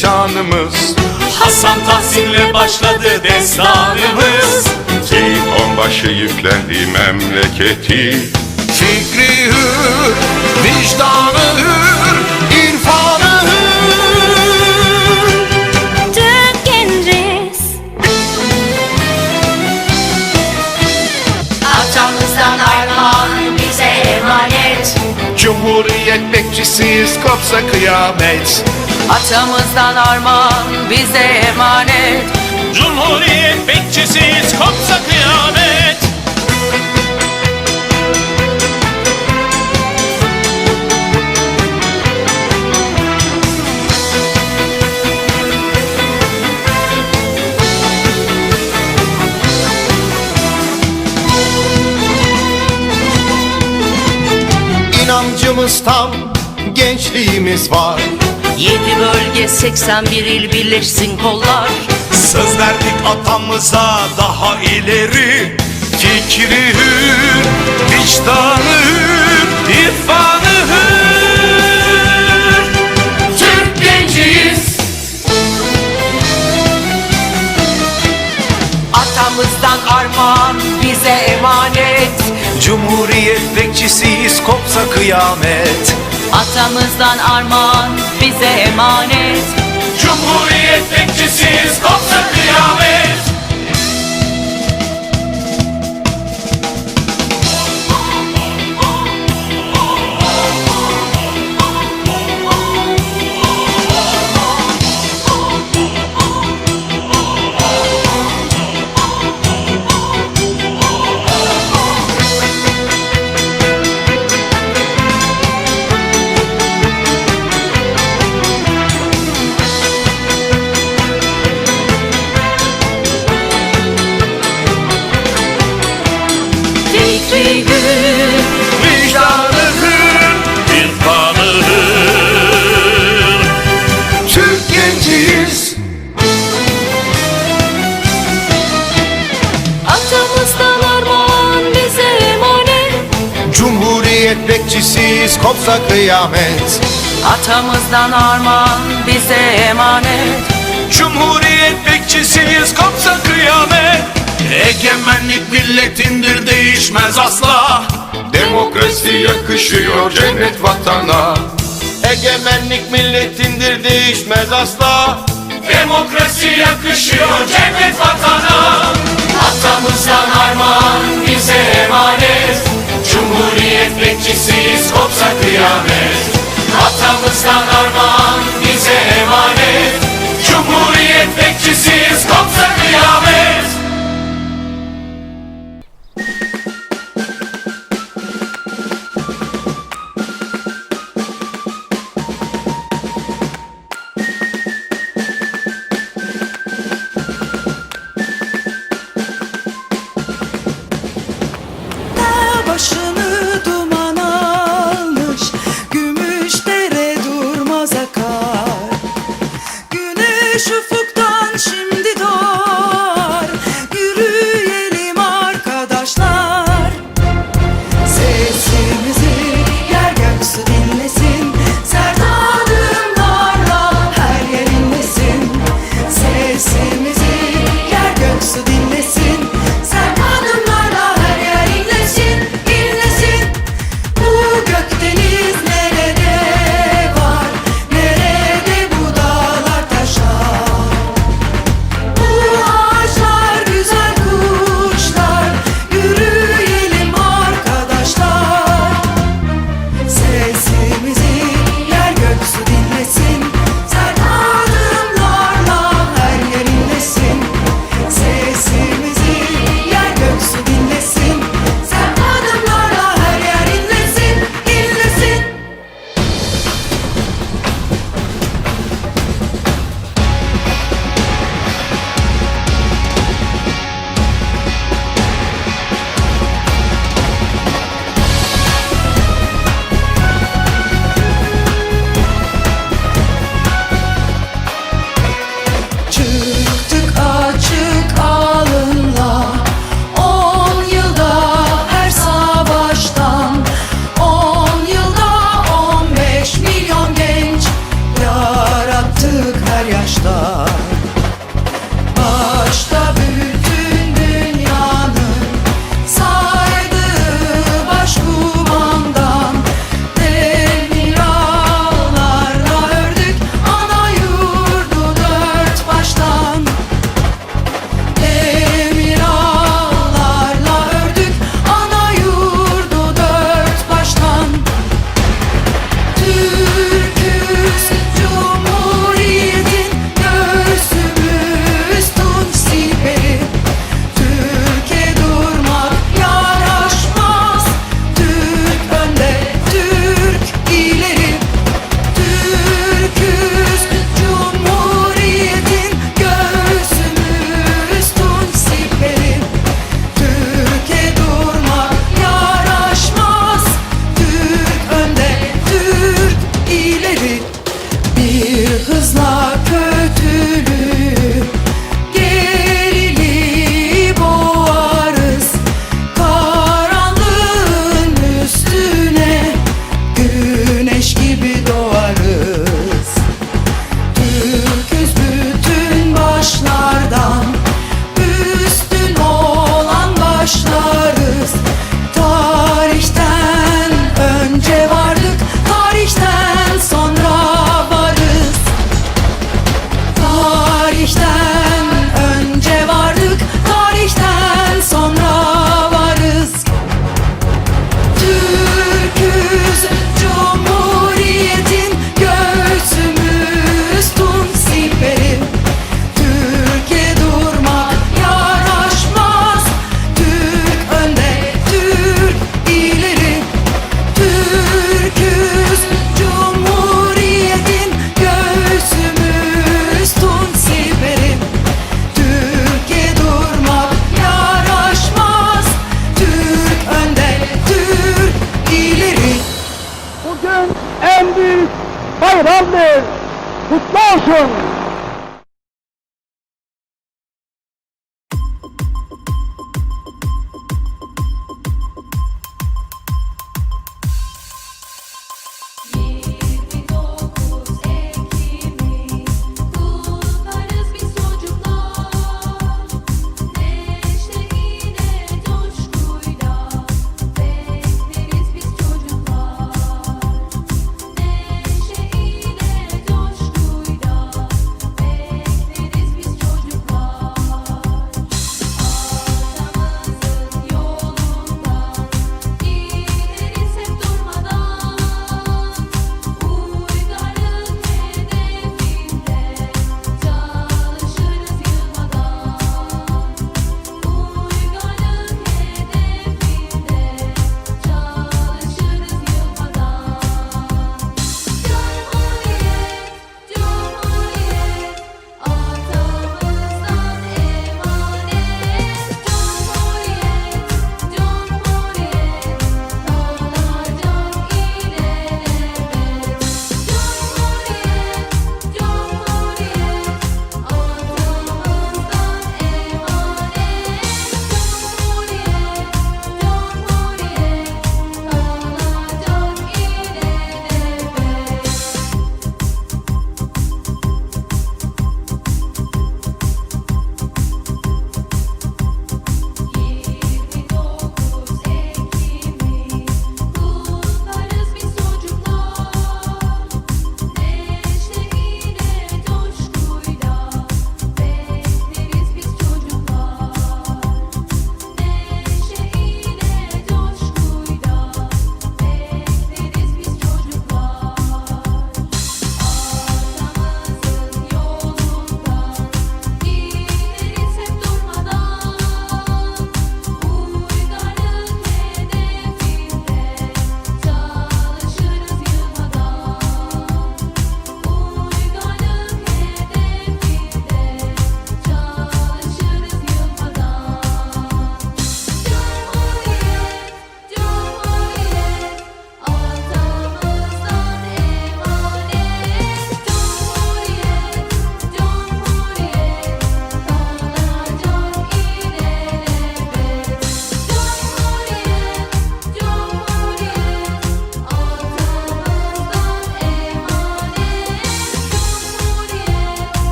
Şanımız. Hasan Tahsin'le başladı destanımız Seyit onbaşı yüklendi memleketi. Fikri hür, vicdanı hür, Bekçisiyiz kopsa kıyamet. Atamızdan armağan bize emanet Cumhuriyet bekçisiyiz kopsa kıyamet İnancımız tam, gençliğimiz var. Yedi bölge 81 il birleşsin kollar Söz verdik atamıza daha ileri Fikri hür, vicdanı hür, irfanı hür. Türk genciyiz Atamızdan armağan bize emanet Cumhuriyet bekçisiyiz kopsa kıyamet. Atamızdan armağan bize emanet. Cumhuriyet bekçisiyiz kopsa kıyamet bekçisiyiz kopsa kıyamet. Atamızdan armağan bize emanet Cumhuriyet bekçisiyiz kopsa kıyamet Egemenlik milletindir değişmez asla Demokrasi yakışıyor cennet vatana. Egemenlik milletindir değişmez asla. Demokrasi yakışıyor cennet vatana Atamızdan armağan bize emanet Cumhuriyet bekçisiyiz kopsa kıyamet. Atamızdan armağan bize emanet. Cumhuriyet bekçisiyiz kopsa kıyamet to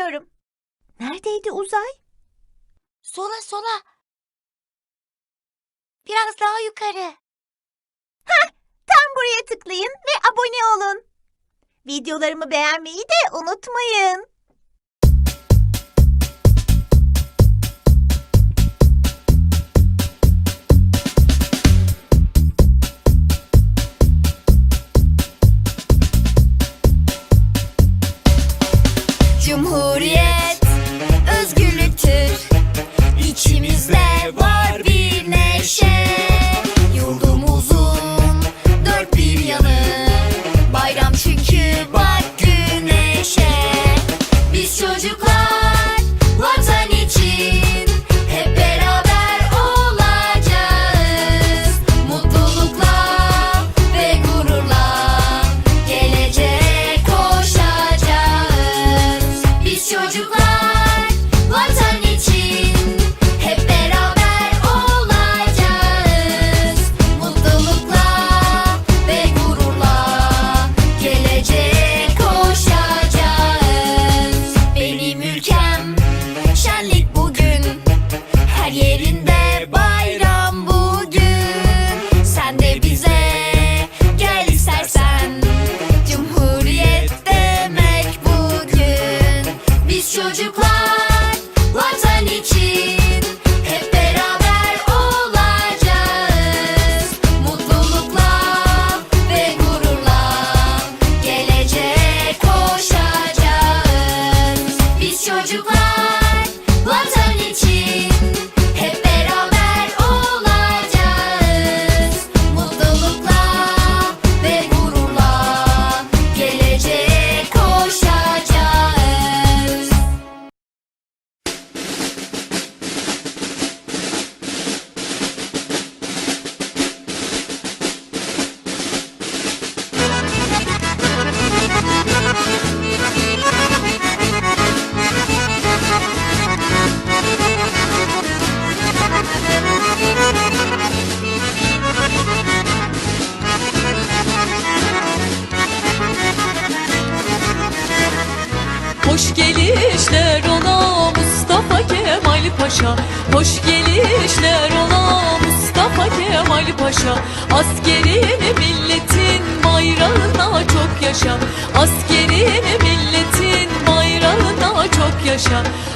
hatırlıyorum. Neredeydi uzay? Sola sola. Biraz daha yukarı. Hah, tam buraya tıklayın ve abone olun. Videolarımı beğenmeyi de unutmayın. 少女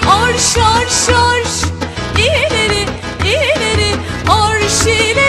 Arş arş arş. İleri ileri. Arş ileri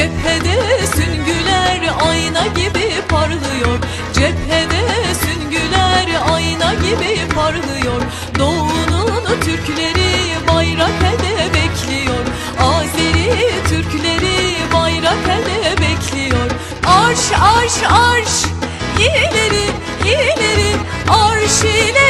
Cephede süngüler ayna gibi parlıyor. Cephede süngüler ayna gibi parlıyor. Doğunun Türkleri bayrak ele bekliyor. Azeri Türkleri bayrak ele bekliyor. Arş arş arş. İleri ileri arş ileri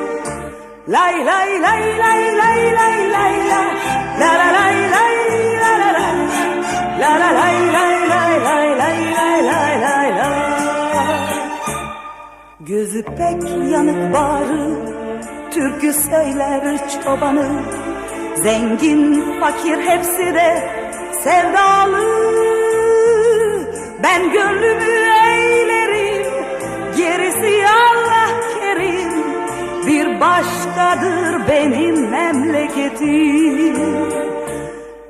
Lay lay lay lay lay lay lay la La la lay lay la la lay La la lay lay lay lay lay lay lay lay la Gözü pek yanık bağrı Türkü söyler çobanı Zengin fakir hepsi de sevdalı Ben gönlümü eğlerim başkadır benim memleketim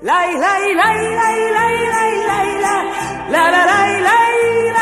Lay lay lay lay lay lay lay la La la lay lay